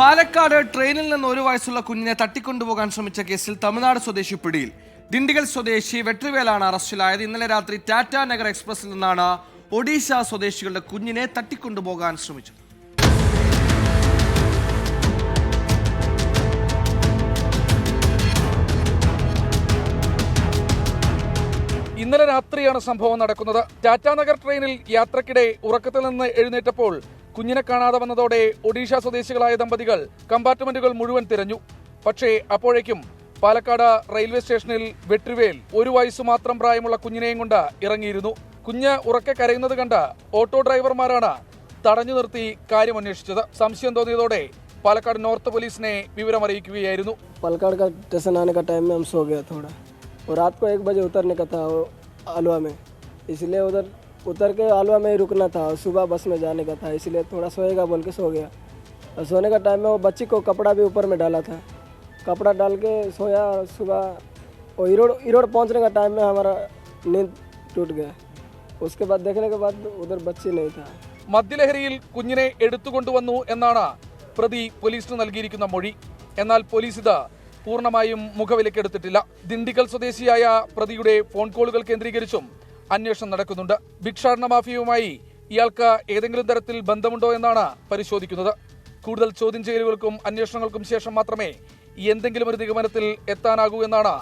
പാലക്കാട് ട്രെയിനിൽ നിന്ന് ഒരു വയസ്സുള്ള കുഞ്ഞിനെ തട്ടിക്കൊണ്ടുപോകാൻ ശ്രമിച്ച കേസിൽ തമിഴ്നാട് സ്വദേശി പിടിയിൽ. ദിണ്ടിഗൽ സ്വദേശി വെട്രിവേലാണ് അറസ്റ്റിലായത്. ഇന്നലെ രാത്രി ടാറ്റ നഗർ എക്സ്പ്രസിൽ നിന്നാണ് ഒഡീഷ സ്വദേശികളുടെ കുഞ്ഞിനെ തട്ടിക്കൊണ്ടുപോകാൻ ശ്രമിച്ചത്. ഇന്നലെ രാത്രിയാണ് സംഭവം നടക്കുന്നത്. ടാറ്റാനഗർ ട്രെയിനിൽ യാത്രക്കിടെ ഉറക്കത്തിൽ നിന്ന് എഴുന്നേറ്റപ്പോൾ കുഞ്ഞിനെ കാണാതെ വന്നതോടെ ഒഡീഷ സ്വദേശികളായ ദമ്പതികൾ കമ്പാർട്ട്മെന്റുകൾ മുഴുവൻ തിരഞ്ഞു പക്ഷേ അപ്പോഴേക്കും പാലക്കാട് റെയിൽവേ സ്റ്റേഷനിൽ വെട്രിവേൽ ഒരു വയസ്സു മാത്രം പ്രായമുള്ള കുഞ്ഞിനെയും കൊണ്ട് ഇറങ്ങിയിരുന്നു കുഞ്ഞ് ഉറക്കെ കരയുന്നത് കണ്ട് ഓട്ടോ ഡ്രൈവർമാരാണ് തടഞ്ഞു നിർത്തി കാര്യം അന്വേഷിച്ചത് സംശയം തോന്നിയതോടെ പാലക്കാട് നോർത്ത് പോലീസിനെ വിവരമറിയിക്കുകയായിരുന്നു पलकाड़ का स्टेशन आने का टाइम में हम सो गया थोड़ा और रात को एक बजे उतरने का था वो आलवा में इसलिए उधर उतर के आलवा में ही रुकना था और सुबह बस में जाने का था इसलिए थोड़ा सोएगा बोल के सो गया और सोने का टाइम में वो बच्ची को कपड़ा भी ऊपर में डाला था कपड़ा डाल के सोया और सुबह वो इरोड़ इरोड़ पहुंचने का टाइम में हमारा नींद टूट गया उसके बाद देखने के बाद उधर बच्ची नहीं था മദ്യലഹരിയിൽ കുഞ്ഞിനെ എടുത്തുകൊണ്ടുവന്നു എന്നാണ് പ്രതി പോലീസിന് നൽകിയിരിക്കുന്ന മൊഴി എന്നാൽ പോലീസ് ഇത് പൂർണ്ണമായും മുഖവിലക്കെടുത്തിട്ടില്ല ദിണ്ടിഗൽ സ്വദേശിയായ പ്രതിയുടെ ഫോൺ കോളുകൾ കേന്ദ്രീകരിച്ചും അന്വേഷണം നടക്കുന്നുണ്ട്. ഭിക്ഷാടന മാഫിയയുമായി ഇയാൾക്ക് ഏതെങ്കിലും തരത്തിൽ ബന്ധമുണ്ടോ എന്നാണ് പരിശോധിക്കുന്നത്. കൂടുതൽ ചോദ്യം ചെയ്യലുകൾക്കും അന്വേഷണങ്ങൾക്കും ശേഷം മാത്രമേ എന്തെങ്കിലും ഒരു നിഗമനത്തിൽ എത്താനാകൂ എന്നാണ്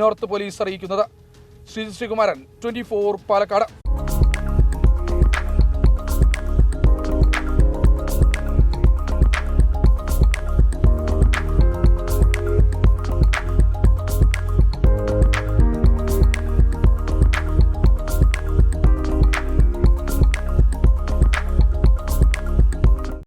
നോർത്ത് പോലീസ് അറിയിക്കുന്നത്. ശ്രീ ശ്രീകുമാരൻ ട്വന്റി പാലക്കാട്.